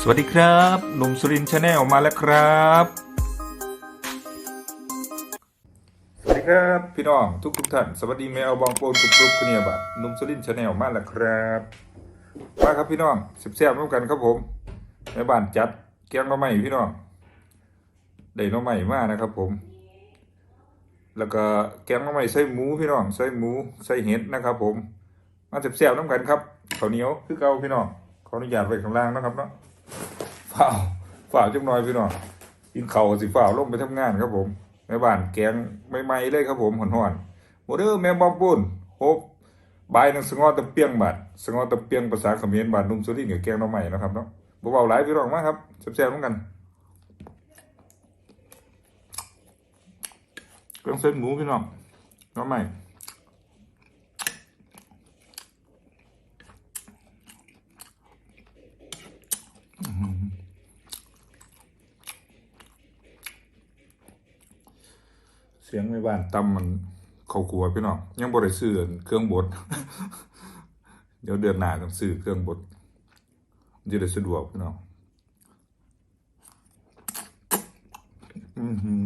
สวัสดีครับหนุ่มสุรินชาแนลมาแล้วครับ สวัสดีครับพี่น้องทุกทุกท่านสวัสดีแมวบองโปนกรุบกรุบคุเนียบัตหนุ่มสุรินชาแนลมาแล้วครับมาครับพี่น้องสิบแซ่บร่วมกันครับผมในบ้านจัดแกงน้ำใหม่พี่น้องได้น้ำใหม่มากนะครับผม แล้วก็แกงน้ำใหม่ใส่หมูพี่น้องใส่หมูใส่เห็ดนะครับ ผมมาสิบแซ่บร่วมกันครับข้าวเหนียวคือเก่าพี่น้องขออนุญาตไว้ข้างล่างนะครับเนาะ ฝ่าวฝ่าจังน้อยพี่น้องกินเข่าสิฝ่าวลงไปทำงานครับผมแม่บ้านแกงใหม่ๆเลยครับผมหอนๆโมเดอร์แม่บอมปุ้นโฮบบายนังสงอตะเปียงบาดสงอตะเปียงภาษาเขมรบาดนุ่มสุรินทร์กับแกงน้องใหม่นะครับเนาะบ่เบาหลายพี่น้องมากครับแซ่บๆเหมือนกันเครื่องเส้นหมูพี่น้องน้องใหม่ เสียงในบ้านตำมันเขากลัวพี่น้องยังบ่ได้ซื้อเครื่องบดเดี๋ยวเดือนหน้าต้องซื้อเครื่องบดจะได้สะดวกพี่น้องอือหือ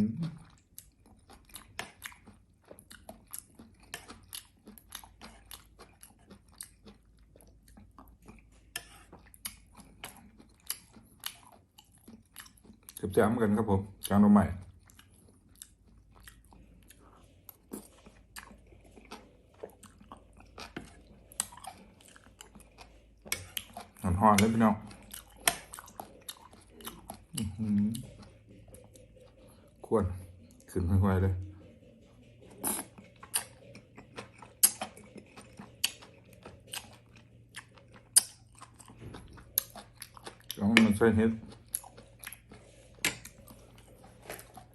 เจ็บจ้ำกันครับผมจางน้ำใหม่ หอนๆเลยพี่น้องควรขึ้นค่อยๆเลยแล้วมันใส่เห็ด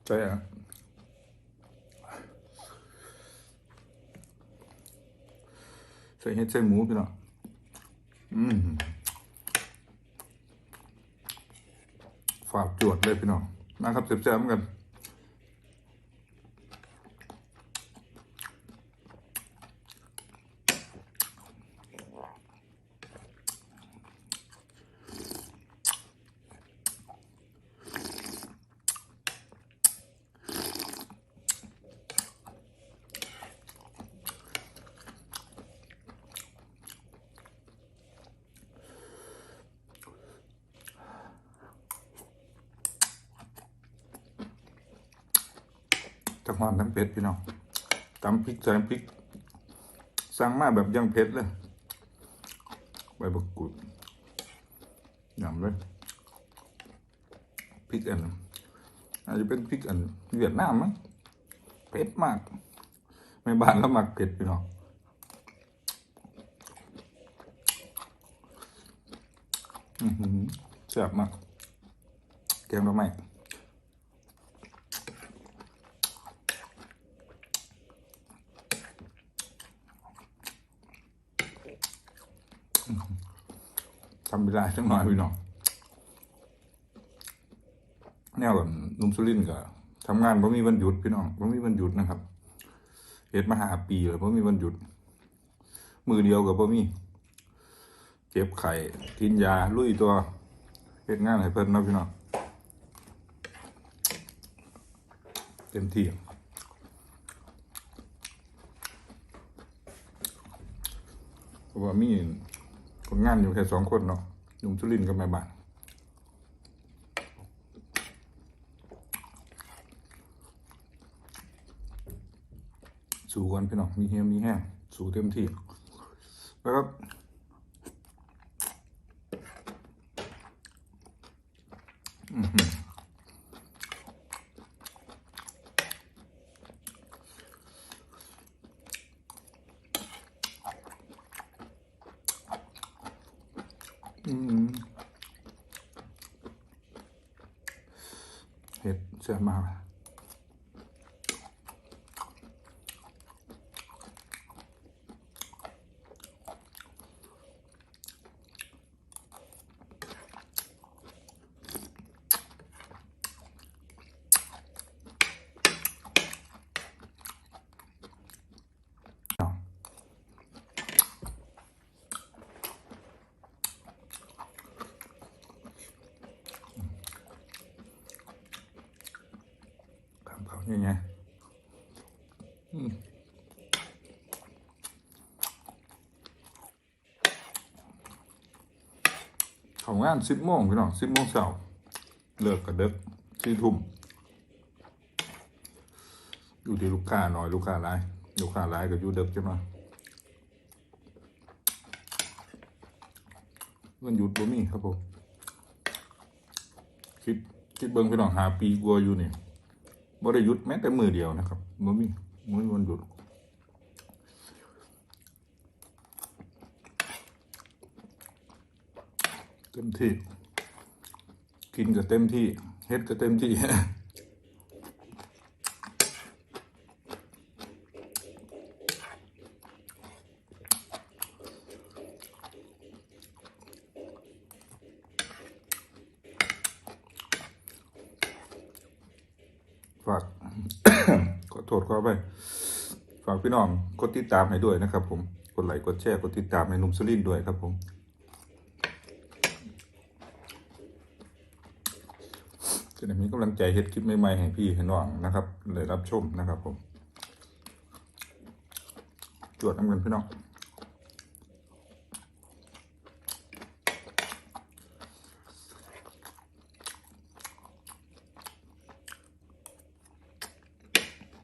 ใส่อะใส่เห็ดใส่หมูพี่น้องอืม ฝามจวดเลยพี่น้องนะครับเสียบๆเหมือนกัน ทั้งหวานทั้งเผ็ดพี่น้องตำพริกใส่พริก สั่งมาแบบยังเผ็ดเลยใบบักกูดยำเลยพริกอันอาจจะเป็นพริกอันเวียดนามมั้งเผ็ดมาก ไม่บานแล้วมักเผ็ดพี่น้องอือหือแซ่บมากแกงดอกไม้ ทำเวลาสักหน่อยพี่น้องแนวแบบนุ่มสุรินก็ทำงานเพราะมีวันหยุดพี่น้องเพราะมีวันหยุดนะครับเฮ็ดมาหาปีแล้วเพราะมีวันหยุด มือเดียวกับเพราะมีเจ็บไข้กินยาลุยตัวเฮ็ดงานให้เพิ่นนะพี่น้องเต็มที่เพราะว่ามี คนงานอยู่แค่สองคนเนาะหนุ่มสุลินกับแม่บ้านสู่กันพี่น้องมีเฮียมีแห้งสู่เต็มที่แล้วก็อืมหืออืม เห็ด ยังไงเขางานสิบโมงพี่น้องสิบโมงเช้าเลิกกันเด็กสี่ทุ่มอยู่ที่ลูกค้าหน่อยลูกค้าหลายลูกค้าหลายก็อยู่เด็กจังหน่อยเงินหยุดบ่มีครับผมคิดคิดเบิ่งพี่น้องหาปีกลัวอยู่นี่ บ่ได้หยุดแม้แต่มือเดียวนะครับบ่มีบ่มีวันหยุดเต็มที่ กินก็เต็มที่เฮ็ดก็เต็มที่ ฝากขอโทษขอไปฝากพี่น้องกดติดตามให้ด้วยนะครับ ผมกดไลค์กดแชร์กดติดตามให้นุ่มสุรินด้วยครับผมจะได้มีกำลังใจเฮ็ดคลิปใหม่ๆให้พี่ให้น้องนะครับได้รับชมนะครับ ผม จวดน้ำเงินพี่น้อง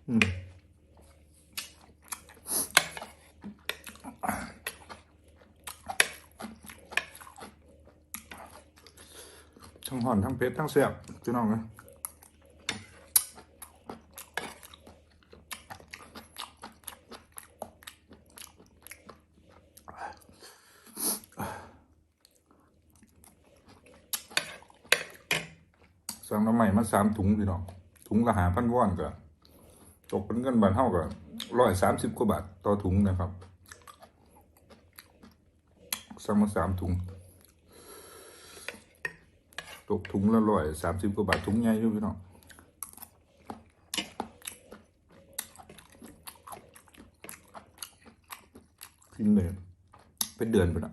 อืมทั้งห่อนทั้งเผ็ดทั้งแซ่บพี่น้องนะสั่งน้ำใหม่มาสามถุงพี่น้องถุงละหาพันวอนก็ ตกเป็นเงินบาทเท่ากับร้อยสามสิบกว่าบาทต่อถุงนะครับสั่งมาสามถุง ตกถุงละร้อยสามสิบกว่าบาทถุงใหญ่อยู่พี่น้องกินเลยเป็นเดือนไปละ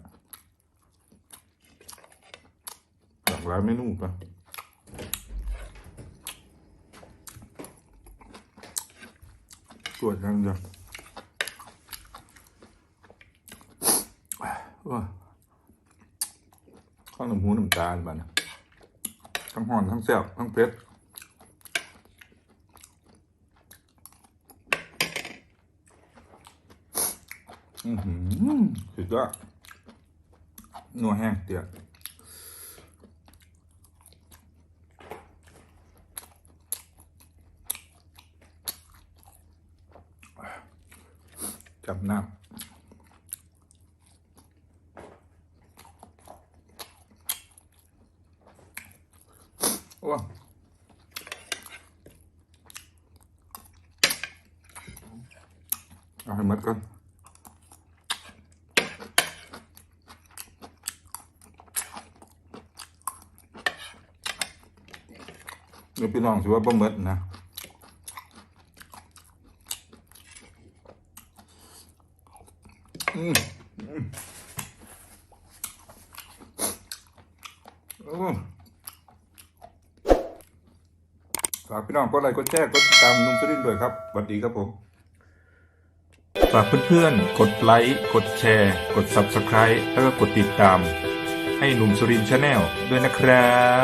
หลากหลายเมนูปะ ตรวจยังจ้ะว้าข้าวหนุ่มหูหน้ำตาลบ้านะทั้งห่อนทั้งแซ่บทั้งเผ็ดอือหือสุดยอดนัวแห้งเตี้ย จับน้ำโอ้เอาให้หมดก่อนนี่พี่น้องสิว่าบ่หมดนะ อืมอืมโอ้ ฝากพี่น้องกดไลค์กดแชร์กดติดตามนุ่มสุรินด้วยครับสวัสดีครับผม ฝากเพื่อนๆ กดไลค์ กดแชร์ กด Subscribe แล้วก็กดติดตาม ให้หนุ่มสุรินชาแนลด้วยนะครับ